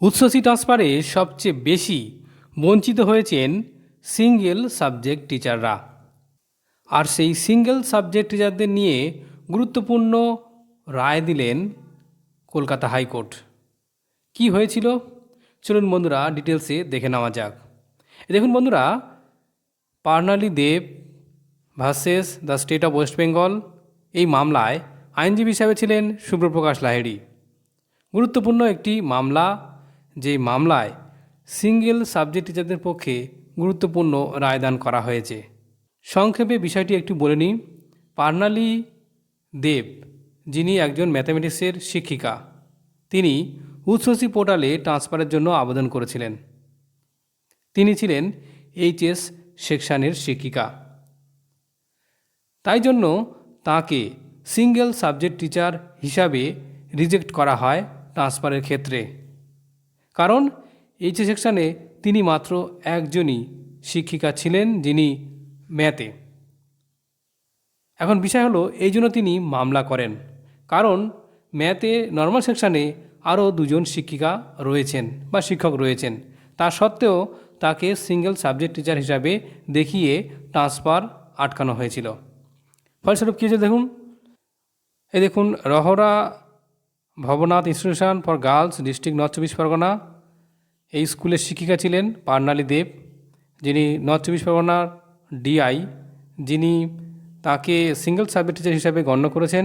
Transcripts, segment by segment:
উচ্চশী ট্রান্সফারে সবচেয়ে বেশি বঞ্চিত হয়েছেন সিঙ্গেল সাবজেক্ট টিচাররা। আর সেই সিঙ্গেল সাবজেক্ট টিচারদের নিয়ে গুরুত্বপূর্ণ রায় দিলেন কলকাতা হাইকোর্ট। কি হয়েছিল? চলুন বন্ধুরা, ডিটেলসে দেখে নেওয়া যাক। দেখুন বন্ধুরা, Parnali Deb versus the state of West Bengal এই মামলায় আইনজীবী হিসাবে ছিলেন সুব্রপ্রকাশ লাহিড়ী। গুরুত্বপূর্ণ একটি মামলা যে মামলায় সিঙ্গেল সাবজেক্ট টিচারদের পক্ষে গুরুত্বপূর্ণ রায়দান করা হয়েছে। সংক্ষেপে বিষয়টি একটু বলে নিই। পার্নালি দেব, যিনি একজন ম্যাথামেটিক্সের শিক্ষিকা, তিনি উচ্চশী পোর্টালে ট্রান্সফারের জন্য আবেদন করেছিলেন। তিনি ছিলেন এইচএস সেকশনের শিক্ষিকা। তাই জন্য তাকে সিঙ্গেল সাবজেক্ট টিচার হিসাবে রিজেক্ট করা হয় ট্রান্সফারের ক্ষেত্রে। কারণ এইচএস সেকশানে তিনি মাত্র একজনই শিক্ষিকা ছিলেন যিনি ম্যাথে। এখন বিষয় হলো এই জন্য তিনি মামলা করেন, কারণ ম্যাথে নর্মাল সেকশানে আরও দুজন শিক্ষিকা রয়েছেন বা শিক্ষক রয়েছেন। তা সত্ত্বেও তাকে সিঙ্গেল সাবজেক্ট টিচার হিসাবে দেখিয়ে ট্রান্সফার আটকানো হয়েছিল। ফলস্বরূপ কী হয়েছে দেখুন? এই দেখুন, Rahara Bhabanath institution for girls district north চব্বিশ পরগনা এই স্কুলের শিক্ষিকা ছিলেন পার্নালী দেব, যিনি নর্থ চব্বিশ পরগনার ডিআই যিনি তাকে সিঙ্গেল সাবজেক্ট টিচার হিসাবে গণ্য করেছেন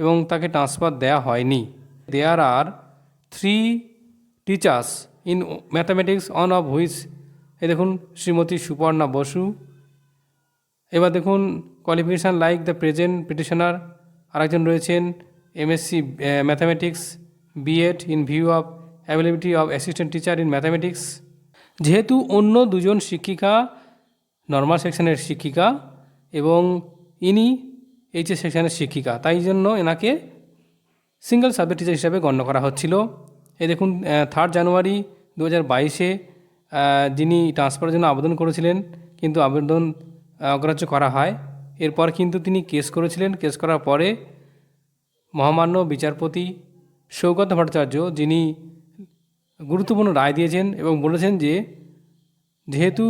এবং তাকে ট্রান্সফার দেওয়া হয়নি। There are three teachers in mathematics one of which এই দেখুন, শ্রীমতী সুপর্ণা বসু। এবার দেখুন qualification like the present petitioner আরেকজন রয়েছেন MSc mathematics BEd in view of availability of assistant teacher in mathematics যেহেতু অন্য দুজন শিক্ষিকা নর্মাল সেকশনের শিক্ষিকা এবং ইনি এইচএস সেকশনের শিক্ষিকা, তাই জন্য এনাকে সিঙ্গেল সাবজেক্ট টিচার হিসাবে গণ্য করা হচ্ছিল। এই দেখুন থার্ড জানুয়ারি দু হাজার বাইশে যিনি ট্রান্সফারের জন্য আবেদন করেছিলেন, কিন্তু আবেদন অগ্রাহ্য করা হয়। এরপর কিন্তু তিনি কেস করেছিলেন। কেস করার পরে মহামান্য বিচারপতি সৌগত ভট্টাচার্য, যিনি গুরুত্বপূর্ণ রায় দিয়েছেন এবং বলেছেন যে, যেহেতু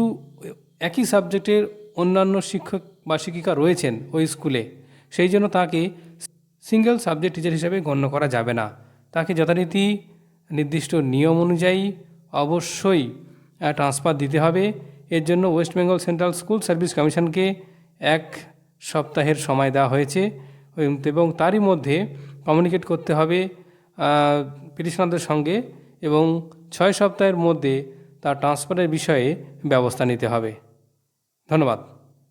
একই সাবজেক্টের অন্যান্য শিক্ষক বা শিক্ষিকা রয়েছেন ওই স্কুলে, সেই জন্য তাকে সিঙ্গেল সাবজেক্ট টিচার হিসেবে গণ্য করা যাবে না। তাকে যথারীতি নির্দিষ্ট নিয়ম অনুযায়ী অবশ্যই ট্রান্সফার দিতে হবে। এর জন্য West Bengal central school service কমিশনকে এক সপ্তাহের সময় দেওয়া হয়েছে। এবং তারই মধ্যে কমিউনিকেট করতে হবে পিটিশনারদের সঙ্গে এবং ছয় সপ্তাহের মধ্যে তার ট্রান্সফারের বিষয়ে ব্যবস্থা নিতে হবে। ধন্যবাদ।